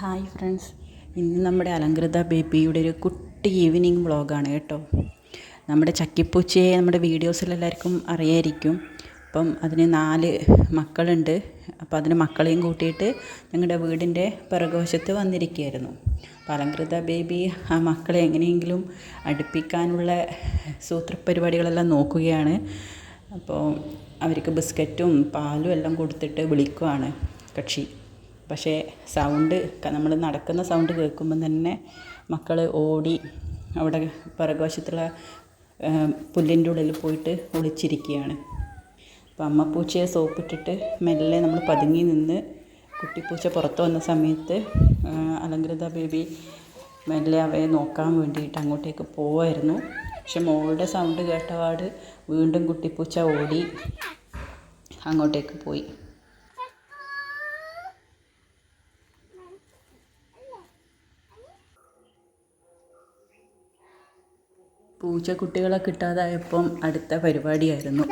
Hi friends. ഇന്ന് നമ്മുടെ അലങ്കൃത ബേബിയുടെ ഒരു കുട്ടി ഈവനിങ് വ്ളോഗാണ് കേട്ടോ. നമ്മുടെ ചക്കിപ്പൂച്ചയെ നമ്മുടെ വീഡിയോസിലെല്ലാവർക്കും അറിയായിരിക്കും. അപ്പം അതിന് നാല് മക്കളുണ്ട്. അപ്പം അതിന് മക്കളെയും കൂട്ടിയിട്ട് ഞങ്ങളുടെ വീടിന്റെ പിറകുവശത്ത് വന്നിരിക്കുകയായിരുന്നു. അപ്പോൾ അലങ്കൃത ബേബി ആ മക്കളെ എങ്ങനെയെങ്കിലും അടുപ്പിക്കാനുള്ള സൂത്രപരിപാടികളെല്ലാം നോക്കുകയാണ്. അപ്പോൾ അവർക്ക് ബിസ്ക്കറ്റും പാലും എല്ലാം കൊടുത്തിട്ട് വിളിക്കുവാണ് കക്ഷി. പക്ഷേ സൗണ്ട് നമ്മൾ നടക്കുന്ന സൗണ്ട് കേൾക്കുമ്പം തന്നെ മക്കൾ ഓടി അവിടെ പിറകുവശത്തുള്ള പുല്ലിന്റെ ഉള്ളിൽ പോയിട്ട് ഒളിച്ചിരിക്കുകയാണ്. അപ്പം അമ്മപ്പൂച്ചയെ സോപ്പിട്ടിട്ട് മെല്ലെ നമ്മൾ പതുങ്ങി നിന്ന് കുട്ടിപ്പൂച്ച പുറത്ത് വന്ന സമയത്ത് അലങ്കൃത ബേബി മെല്ലെ അവയെ നോക്കാൻ വേണ്ടിയിട്ട് അങ്ങോട്ടേക്ക് പോവായിരുന്നു. പക്ഷെ മോളുടെ സൗണ്ട് കേട്ടപാട് വീണ്ടും കുട്ടിപ്പൂച്ച ഓടി അങ്ങോട്ടേക്ക് പോയി. പൂച്ചക്കുട്ടികളെ കിട്ടാതായപ്പം അടുത്ത പരിപാടിയായിരുന്നു.